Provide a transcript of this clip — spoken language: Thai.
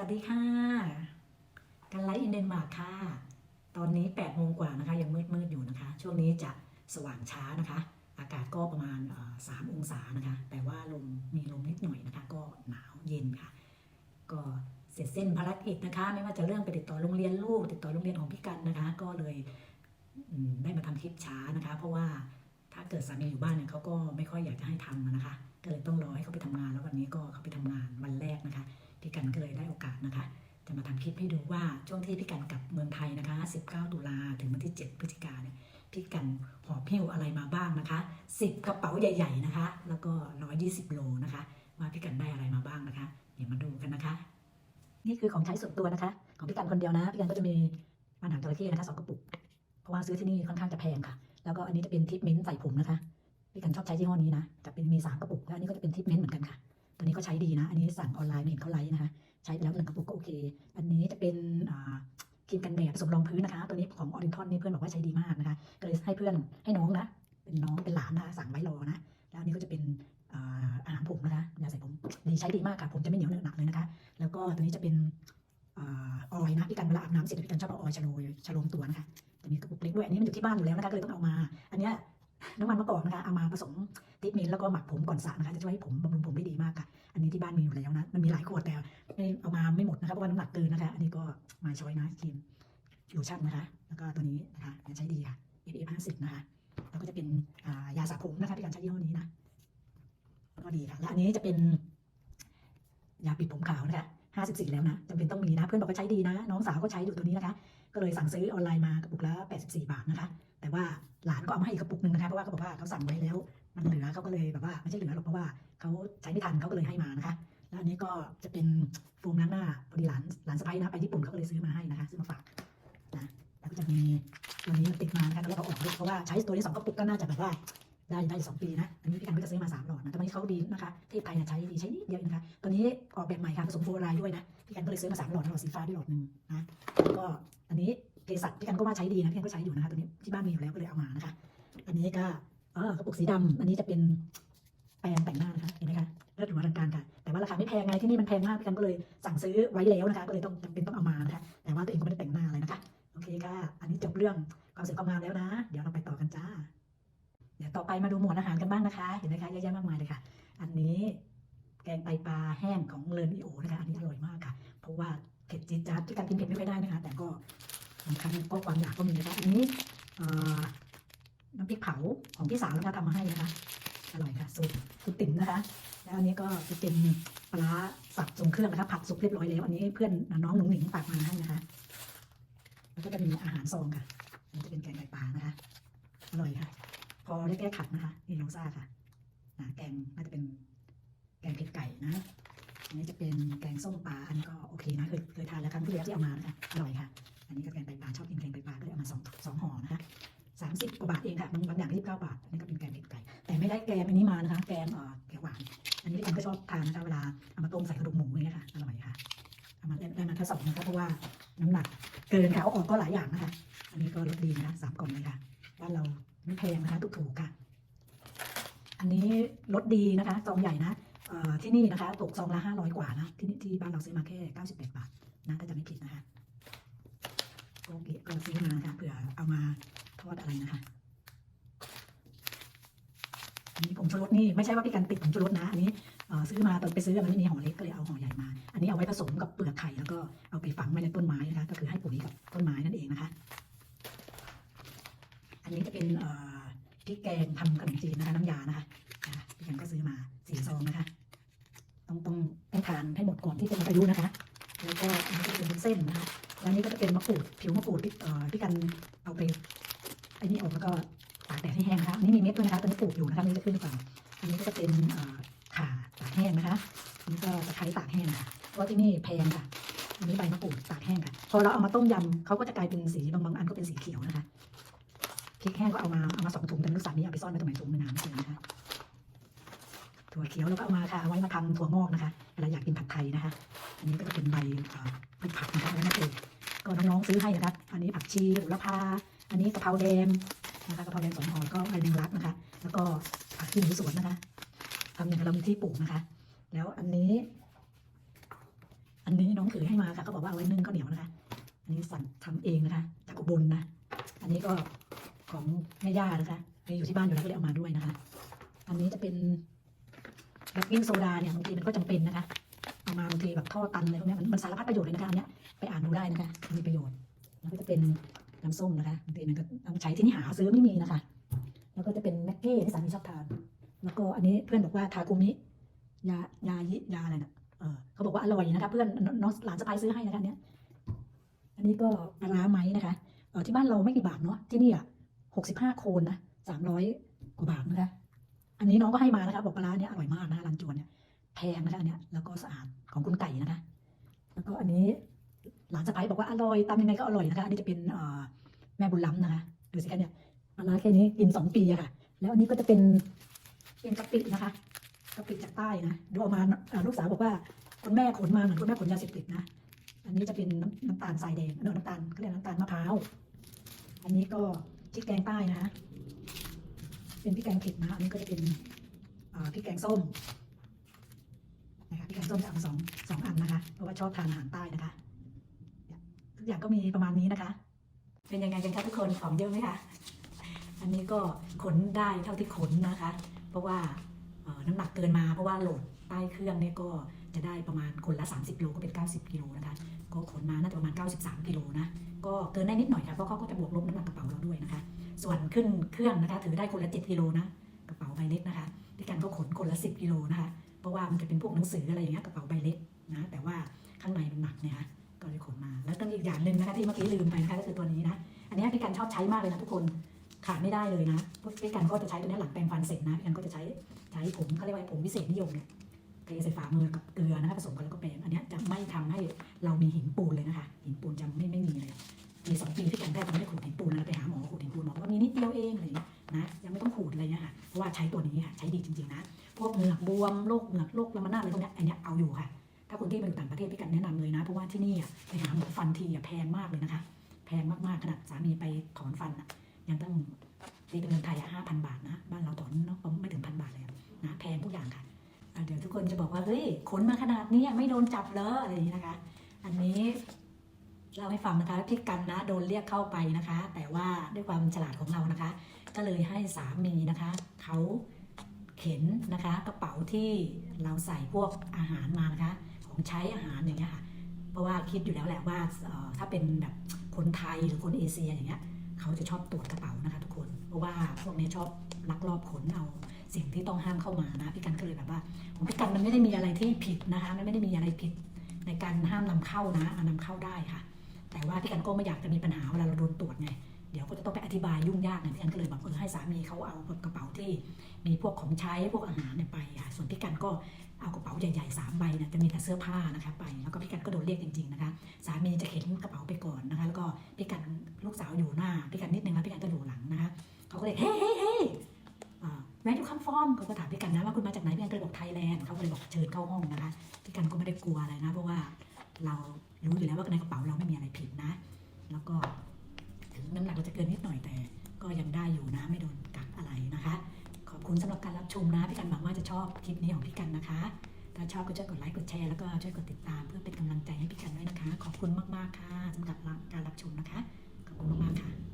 วัสดีค่ะ กันไลฟ์อินเดนมาร์กค่ะ ตอนนี้8โมงกว่านะคะ ยังมืดมืดอยู่นะคะ ช่วงนี้จะสว่างช้านะคะ อากาศก็ประมาณ 3 องศานะคะ แต่ว่าลมมีลมนิดหน่อยนะคะ ก็หนาวเย็นค่ะ ก็เสร็จเส้นภารกิจนะคะ ไม่ว่าจะเรื่องไปติดต่อโรงเรียนลูก ติดต่อโรงเรียนของพี่กันนะคะ ก็เลยได้มาทำคลิปช้านะคะ เพราะว่าถ้าเกิดสามีอยู่บ้านเนี่ยเขาก็ไม่ค่อยอยากจะให้ทำนะคะ ก็เลยต้องรอให้เขาไปทำงาน แล้ววันนี้ก็เขาไปทำงานวันแรกนะคะ พี่กันก็เลยได้โอกาสนะคะ จะมาทำคลิปให้ดูว่าช่วงที่พี่กันกลับเมืองไทยนะคะ 19 ตุลาถึงวันที่ 7 พฤศจิกาเนี่ยพี่กันหอบหิ้วอะไรมาบ้างนะคะ 10 กระเป๋าใหญ่ ๆนะคะ แล้วก็ 120 โลนะคะ ว่าพี่กันได้อะไรมาบ้างนะคะ เดี๋ยวมาดูกันนะคะ นี่คือของใช้ส่วนตัวนะคะ ของพี่กันคนเดียวนะ พี่กันก็จะมีปัญหาจระเข้นะคะสองกระปุก เพราะว่าซื้อที่นี่ค่อนข้างจะแพงค่ะ แล้วก็อันนี้จะเป็นทิปเมนต์ใส่ผมนะคะ พี่กันชอบใช้ยี่ห้อนี้นะ จะเป็นมีสามกระปุก แล้วอันนี้ก็จะเป็นทิปเมนต์เหมือนกันค่ะ ตัวนี้ก็ใช้ดีนะ อันนี้สั่งออนไลน์เห็นเขาไลฟ์นะคะ ใช้ไปแล้วหนึ่งกระปุกก็โอเค อันนี้จะเป็นครีมกันแดดผสมรองพื้นนะคะ ตัวนี้ของออรินทอนนี่เพื่อนบอกว่าใช้ดีมากนะคะ ก็เลยให้เพื่อนให้น้องนะ เป็นน้องเป็นหลานนะคะสั่งไว้รอนะ แล้วอันนี้ก็จะเป็นอ่าหารผมนะคะยาใส่ผมดีใช้ดีมากค่ะ ผมจะไม่เหนียวหนักเลยนะคะ แล้วก็ตัวนี้จะเป็นออยนะพี่กันเวลาอาบน้ำเสร็จพี่กันชอบเอาออยชโลชโลมตัวนะคะตัวนี้กระปุกเล็กด้วยอันนี้มันอยู่ที่บ้านอยู่แล้วนะคะก็เลยต้องเอามา อันเนี้ย น้ำมันมะกอกนะคะเอามาผสมทิปเมนแล้วก็หมักผมก่อนสระนะคะจะช่วยให้ผมบำรุงผมได้ดีมากค่ะ อันนี้ที่บ้านมีอยู่แล้วนะมันมีหลายขวดแต่ไม่เอามาไม่หมดนะคะเพราะว่าน้ำหนักเกินนะคะ อันนี้ก็มาช้อยนะครีมโลชั่นนะคะ แล้วก็ตัวนี้นะคะใช้ดีค่ะ SPF 50 นะคะแล้วก็จะเป็นยาสระผมนะคะที่การใช้ยี่ห้อนี้นะก็ดีค่ะและอันนี้จะเป็นยาปิดผมขาวนะคะ54 แล้วนะจำเป็นต้องมีนะ เพื่อนบอกว่าใช้ดีนะ น้องสาวก็ใช้อยู่ตัวนี้นะคะ ก็เลยสั่งซื้อออนไลน์มากระปุกละ84 บาทนะคะ แต่ว่าหลานก็เอามาให้อีกกระปุกหนึ่งนะคะเพราะว่าเขาบอกว่าเขาสั่งไว้แล้ว มันเหลือเขาก็เลยแบบว่าไม่ใช่เหลือหรอกเพราะว่าเขาใช้ไม่ทันเขาก็เลยให้มานะคะ แล้วอันนี้ก็จะเป็นโฟมล้างหน้าพอดีหลานหลานสะพ้ายนะไปญี่ปุ่นเขาก็เลยซื้อมาให้นะคะซื้อมาฝากนะแล้วก็จะมีตัวนี้ติดมานะคะแล้วเราออกด้วยเพราะว่าใช้ตัวนี้สองกระปุกก็น่าจะแบบว่าได้ได้สองปีนะ อันนี้พี่กันก็จะซื้อมาสามหลอดนะแต่วันนี้เขาดีนะคะเทพไทยเนี่ยใช้ดีใช้นิดเดียวเองนะคะต นี้ออกแบบใหม่ค่ะผสมโฟลูออไรด์ด้วยนะพี่กันก็เลยซื้อมาสามหลอดหลอดสีฟ้าด้วยหลอดหนึ่งนะแล้วก็อันนี้เภสัชพี่กันก็ว่าใช้ดีนะพี่กันก็ใช้อยู่นะคะตัวนี้ที่บ้านมีอยู่แล้วก็เลยเอามานะคะ อันนี้ก็เออกระปุกสีดำอันนี้จะเป็นแปรงแต่งหน้านะคะเห็นไหมคะเลิศหรูอลังการค่ะ แต่ว่าราคาไม่แพงไงที่นี่มันแพงมากพี่กันก็เลยสั่งซื้อไว้แล้วนะคะ ก็เลยต้องจำเป็นต้องเอามานะคะแต่ว่าตัวเองก็ไม่ได้แต่งหน้าอะไรนะคะโอเคค่ะ อันนี้จบเรื่องความสวยความงามแล้วนะ เดี๋ยวเราไปต่อกันจ้า เดี๋ยวต่อไปมาดูหมวดอาหารกันบ้างนะคะ เห็นไหมคะเยอะแยะมากมายเลยค่ะ อันนี้ แกงไตปลาแห้งของเลินอีโอนะคะอันนี้อร่อยมากค่ะ เพราะว่าเผ็ดจี๊ดจ๊าดที่การกินเผ็ดไม่ค่อยได้นะคะ แต่ก็บางครั้งก็ความอยากก็มีนะคะอันนี้น้ำพริกเผาของพี่สาวนะคะทำมาให้นะคะอร่อยค่ะสูตรคุณติ๋มนะคะ แล้วอันนี้ก็จะเป็นปลาสับทรงเครื่องนะคะผัดสุกเรียบร้อยแล้วอันนี้เพื่อนน้องหนุ่งหนิงฝากมาให้นะคะแล้วก็จะมีอาหารซองค่ะอันจะเป็นแกงไตปลานะคะอร่อยค่ะ พอได้แก้ขัดนะคะนี่น้องซ่าค่ะนะแกงน่าจะเป็น แกงเผ็ดไก่นะ อันนี้จะเป็นแกงส้มปลา อันนี้ก็โอเคนะเคยเคยทานแล้วครั้งที่แล้วที่เอามานะคะอร่อยค่ะ อันนี้ก็แกงไตปลาชอบกินแกงไตปลาก็เลยเอามาสองสองห่อนะคะสามสิบกว่าบาทเองค่ะบางบางอย่างที่เก้าบาทอันนี้ก็เป็นแกงเผ็ดไก่ แต่ไม่ได้แกงอันนี้มานะคะ แกงเอ่อแกงหวาน อันนี้พี่กันก็ชอบทานนะคะเวลาเอามาต้มใส่กระดูกหมูอย่างเงี้ยค่ะอร่อยค่ะเอามาได้มาทดสอบนะคะเพราะว่าน้ำหนักเกินค่ะเอาออกก็หลายอย่างนะคะ อันนี้ก็รสดีนะคะสามกล่องเลยค่ะบ้านเราไม่แพงนะคะถูกๆค่ะ อันนี้รสดีนะคะซองใหญ่นะ ที่นี่นะคะตกซองละห้าร้อยกว่านะที่นี่ที่บ้านเราซื้อมาแค่เก้าสิบแปดบาทนะถ้าจะไม่ผิดนะคะโอเคก็ซื้อมานะคะเผื่อเอามาทอดอะไรนะคะอันนี้ผงชูรสนี่ไม่ใช่ว่าพี่กันติดผงชูรสนะอันนี้ซื้อมาตอนไปซื้อมันไม่มีห่อเล็กก็เลยเอาห่อใหญ่มา อันนี้เอาไว้ผสมกับเปลือกไข่แล้วก็เอาไปฝังไว้ในต้นไม้นะคะ ก็คือให้ปุ๋ยกับต้นไม้นั่นเองนะคะ อันนี้จะเป็นเอ่อพริกแกงทำขนมจีนนะคะน้ำยานะคะ ก่อนที่จะหมดอายุนะคะ แล้วก็อันนี้ก็จะเป็นเส้นนะคะแล้วนี้ก็จะเป็นมะกรูดผิวมะกรูดที่เอ่อพี่กันเอาไปไอ้นี่ออกแล้วก็ตากแดดให้แห้งนะคะอันนี้มีเม็ดด้วยนะคะตอนนี้ปลูกอยู่นะคะไม่รู้จะขึ้นหรือเปล่าอันนี้ก็จะเป็นเอ่อข่าตากแห้งนะคะอันนี้ก็ตะไคร้ตากแห้งค่ะเพราะว่าที่นี่แพงค่ะอันนี้ใบมะกรูดตากแห้งค่ะพอเราเอามาต้มยำเขาก็จะกลายเป็นสีบางบางอันก็เป็นสีเขียวนะคะพริกแห้งก็เอามาเอามาสองถุงแต่ไม่รู้สามีเอาไปซ่อนไว้ตรงไหนถุงหนึงนไม่เจอนะ ถั่วเขียวแล้วก็เอามาค่ะเอาไว้มาทำถั่วงอกนะคะเวลาอยากกินผัดไทยนะคะ อันนี้ก็จะเป็นใบผักนะคะนั่นเองก็น้องๆซื้อให้นะคะอันนี้ผักชีโหระพาอันนี้กะเพราแดงนะคะกะเพราแดงสองห่อก็ใบแมงลักนะคะ แล้วก็ผักขี้หนูสวนนะคะทำอย่างเรามีที่ปลูกนะคะ แล้วอันนี้ อันนี้น้องเขยให้มาค่ะเขาบอกว่าเอาไว้นึ่งข้าวเหนียวนะคะ อันนี้สั่งทำเองนะคะจากอุบลนะ อันนี้ก็ของแม่ย่านะคะมีอยู่ที่บ้านอยู่แล้วก็เลยเอามาด้วยนะคะ อันนี้จะเป็น แบล็กกิ้งโซดาเนี่ยบางทีมันก็จำเป็นนะคะเอามาบางทีแบบท่อตันอะไรพวกนี้มันสารพัดประโยชน์เลยนะคะอันเนี้ยไปอ่านดูได้นะคะมีประโยชน์แล้วก็จะเป็นน้ำส้มนะคะบางทีมันก็ต้องใช้ที่นี่หาซื้อไม่มีนะคะ แล้วก็จะเป็นแม็กกี้ที่สามีชอบทาน แล้วก็อันนี้เพื่อนบอกว่าทาคุมิยายายิยาอะไรนะเออเขาบอกว่าอร่อยนะคะเพื่อนน้องหลานสะพายซื้อให้นะคะอันเนี้ย อันนี้ก็ปลาไหมนะคะเออที่บ้านเราไม่กี่บาทเนาะที่นี่อะหกสิบห้าโคนนะสามร้อยกว่าบาทนะคะ อันนี้น้องก็ให้มานะคะบอกปลาร้าเนี่ยอร่อยมากนะคะรันจวนเนี่ยแพงนะคะอันเนี้ยแล้วก็สะอาดของคุณไก่นะคะ แล้วก็อันนี้หลานสะพ้ายบอกว่าอร่อยตำยังไงก็อร่อยนะคะ อันนี้จะเป็นแม่บุญล้ำนะคะดูสิคะเนี่ยปลาร้าแค่นี้กินสองปีอะค่ะ แล้วอันนี้ก็จะเป็นเป็นกะปินะคะกะปิจากใต้นะดูเอามาลูกสาวบอกว่าคุณแม่ขนมาเหมือนคุณแม่ขนยาเสพติดนะอันนี้จะเป็นน้ำนำตาลทรายแดงน้ำตาลเขาเรียกน้ำตาลมะพร้าวอันนี้ก็พริกแกงใต้นะคะ เป็นพริกแกงเผ็ดนะอันนี้ก็จะเป็นพริกแกงส้มนะคะพริกแกงส้มจะเอาสองสองอันนะคะ เพราะว่าชอบทานอาหารใต้นะคะทุกอย่างก็มีประมาณนี้นะคะ เป็นยังไงกันคะทุกคนของเยอะไหมคะอันนี้ก็ขนได้เท่าที่ขนนะคะ เพราะว่าน้ำหนักเกินมาเพราะว่าโหลดใต้เครื่องเนี่ยก็จะได้ประมาณคนละ 30โลก็เป็น 90กิโลนะคะก็ขนมาน่าจะประมาณ 93กิโลนะก็เกินได้นิดหน่อยค่ะเพราะเขาก็จะบวกลบน้ำหนักกระเป๋าเราด้วยนะคะ ส่วนขึ้นเครื่องนะคะ ถือได้คนละ 7กิโลนะกระเป๋าใบเล็กนะคะที่กันก็ขนคนละ 10กิโลนะคะ เพราะว่ามันจะเป็นพวกหนังสืออะไรอย่างเงี้ยกระเป๋าใบเล็กนะแต่ว่าข้างในมันหนักเนี่ยค่ะก็เลยขนมา แล้วก็อีกอย่างหนึ่งนะคะที่เมื่อกี้ลืมไปนะคะก็คือตัวนี้นะอันนี้พี่กันชอบใช้มากเลยนะทุกคนขาดไม่ได้เลยนะพี่กันก็จะใช้ตัวนี้หลังแปรงฟันเสร็จนะพี่กันก็จะใช้ใช้ผงเขาเรียกว่าผงวิเศษนิยมเนี่ยเทใส่ฝ่ามือกับเกลือนะคะผสมกันแล้วก็แปรงอันนี้จะไม่ทำให้เรามีหินปูนเลยนะคะหินปูนจะไม่ไม่มีเลย ปีสองปีพี่กันแทบจะไม่ได้ขูดหินปูนแล้วนะไปหาหมอขูดหินปูนหมอบอกว่ามีนิดเดียวเองอะไรอย่างเลยนะยังไม่ต้องขูดอะไรเงี้ยค่ะเพราะว่าใช้ตัวนี้ค่ะใช้ดีจริงๆนะพวกเหงือกบวมโรคเหงือกโรคลามานาอะไรพวกเนี้ยอันเนี้ยเอาอยู่ค่ะ ถ้าคนที่มาอยู่ต่างประเทศพี่กันแนะนำเลยนะ เพราะว่าที่นี่ไปหาหมอฟันทีแพงมากเลยนะคะ แพงมากๆขนาดสามีไปถอนฟันยังต้องตีเป็นเงินไทยห้าพันบาทนะบ้านเราถอนเนาะไม่ถึงพันบาทเลยนะแพงทุกอย่างค่ะอะเดี๋ยวทุกคนจะบอกว่าเฮ้ยขนมาขนาดนี้ไม่โดนจับเลยอะไรอย่างนี้นะคะ อันนี้ เล่าให้ฟังนะคะพี่กันนะโดนเรียกเข้าไปนะคะ แต่ว่าด้วยความฉลาดของเรานะคะ ก็เลยให้สามีนะคะเขาเข็นนะคะ กระเป๋าที่เราใส่พวกอาหารมานะคะ ของใช้อาหารอย่างเงี้ยค่ะเพราะว่าคิดอยู่แล้วแหละว่าถ้าเป็นแบบคนไทยหรือคนเอเชียอย่างเงี้ยเขาจะชอบตรวจกระเป๋านะคะทุกคน เพราะว่าพวกนี้ชอบลักลอบขนเอาสิ่งที่ต้องห้ามเข้ามานะพี่กันก็เลยแบบว่าพี่กันมันไม่ได้มีอะไรที่ผิดนะคะมันไม่ได้มีอะไรผิดในการห้ามนำเข้านะเอานำเข้าได้ค่ะ แต่ว่าพี่กันก็ไม่อยากจะมีปัญหาเวลาเราโดนตรวจไงเดี๋ยวก็จะต้องไปอธิบายยุ่งยากไงพี่กันก็เลยแบบเออให้สามีเขาเอากระเป๋าที่มีพวกของใช้พวกอาหารเนี่ยไปค่ะส่วนพี่กันก็เอากระเป๋าใหญ่ๆสามใบเนี่ยจะมีแต่เสื้อผ้านะคะไป แล้วก็พี่กันก็โดนเรียกจริงๆนะคะสามีจะเข็นกระเป๋าไปก่อนนะคะ แล้วก็พี่กันลูกสาวอยู่หน้าพี่กันนิดนึงแล้วพี่กันก็อยู่หลังนะคะเขาก็เลยเฮ้เฮ้เฮ้แวร์ยูคัมฟอร์มเขาก็ถามพี่กันนะว่าคุณมาจากไหนพี่กันก็เลยบอกไทยแลนด์เขาก็เลยบอกเชิญเข้าห้องนะคะพี่กันก็ไม่ได้กลัวอะไรนะเพราะว่าเรา อยแต่ก็ยังได้อยู่นะไม่โดนกักอะไรนะคะ ขอบคุณสำหรับการรับชมนะพี่กันหวังว่าจะชอบคลิปนี้ของพี่กันนะคะ ถ้าชอบก็ช่วยกดไลค์กดแชร์แล้วก็ช่วยกดติดตามเพื่อเป็นกำลังใจให้พี่กันด้วยนะคะ ขอบคุณมากๆค่ะสำหรับการรับชมนะคะ ขอบคุณมากๆค่ะ